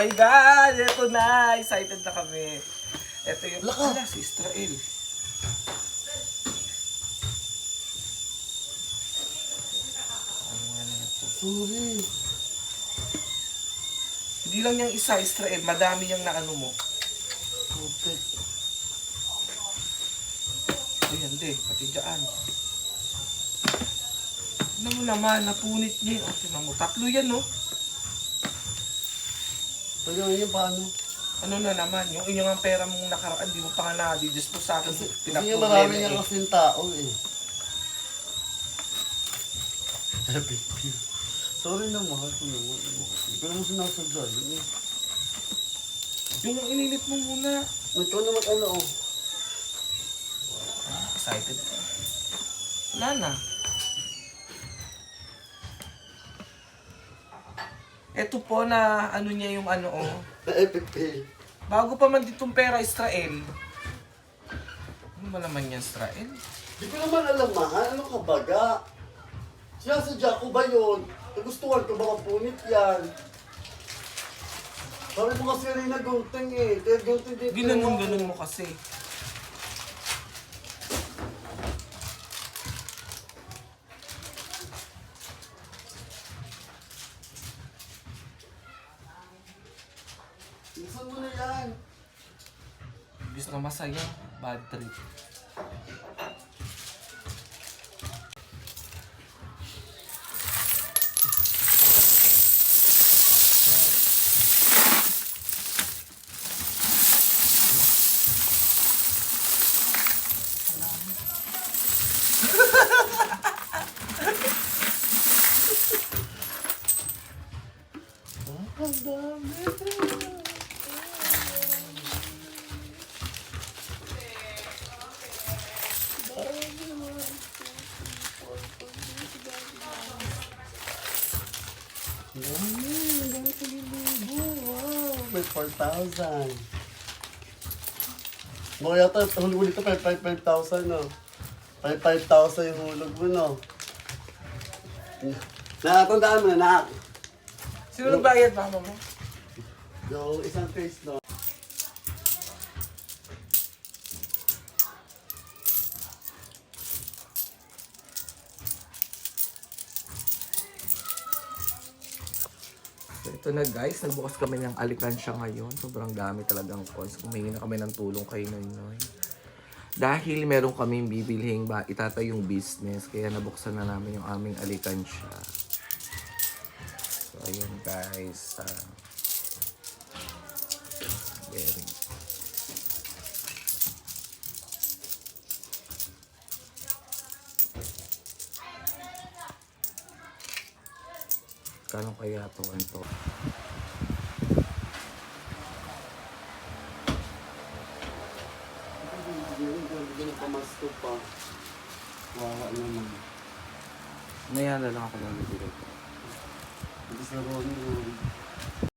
my God! Ito na! Excited na kami. Ito yung... Laka. Ala, si Israel. Ano nga na ito? Sorry. Hindi lang yung isa, Israel. Madami yung naano mo. Putik. Ayan din, pati dyan. Tignan mo naman, napunit niya. O, tignan mo. Tatlo yan, no? Pag yun, paano? Ano na naman, yung inyong ang pera mong nakaraan, di mo pa nga na-dispose sa akin. Kasi, kasi Pinaproblema marami eh. nga kasing tao eh. Epic view. Sorry na mahal ko naman. Hindi ko naman sinasadya. Yun eh. Yung ininit mo muna. Ikaw naman ano oh. Excited ka. Wala na. Ito po na ano niya yung ano oh. Fail. Bago pa man ditong pera Israel. Ano ba naman yan Israel? Hindi ko naman alam mahal. Ano ka baga? Sinasadya ko ba yun? Nagustuhan ko ba mapunit yan? Sabi mo kasi rin na gunting eh. Kaya gunting dito. Ginanon ganon mo kasi. Isan mo na yan. Na masaya, bad trip. Ang dami. Dami, dami sa libo. Wow, may 4,000. Mga yata, hulog mo dito, 5,000, no? 5,000 yung hulog mo, no? Nakatandaan mo na, nak. Sino nagbayad mama mo? Yung isang face, no? So ito na guys, nagbukas kami ng alikansya ngayon. Sobrang dami talagang coins. Kumain na kami ng tulong kay Noy. Dahil meron kaming bibilhing ba, itatay yung business. Kaya nabuksan na namin yung aming alikansya. So ayun guys. ah. very Kano kaya to to? Ganun pa mas pa. Wawa naman. Mayala lang ako lang bibigay ko. Hindi sa Ronnie.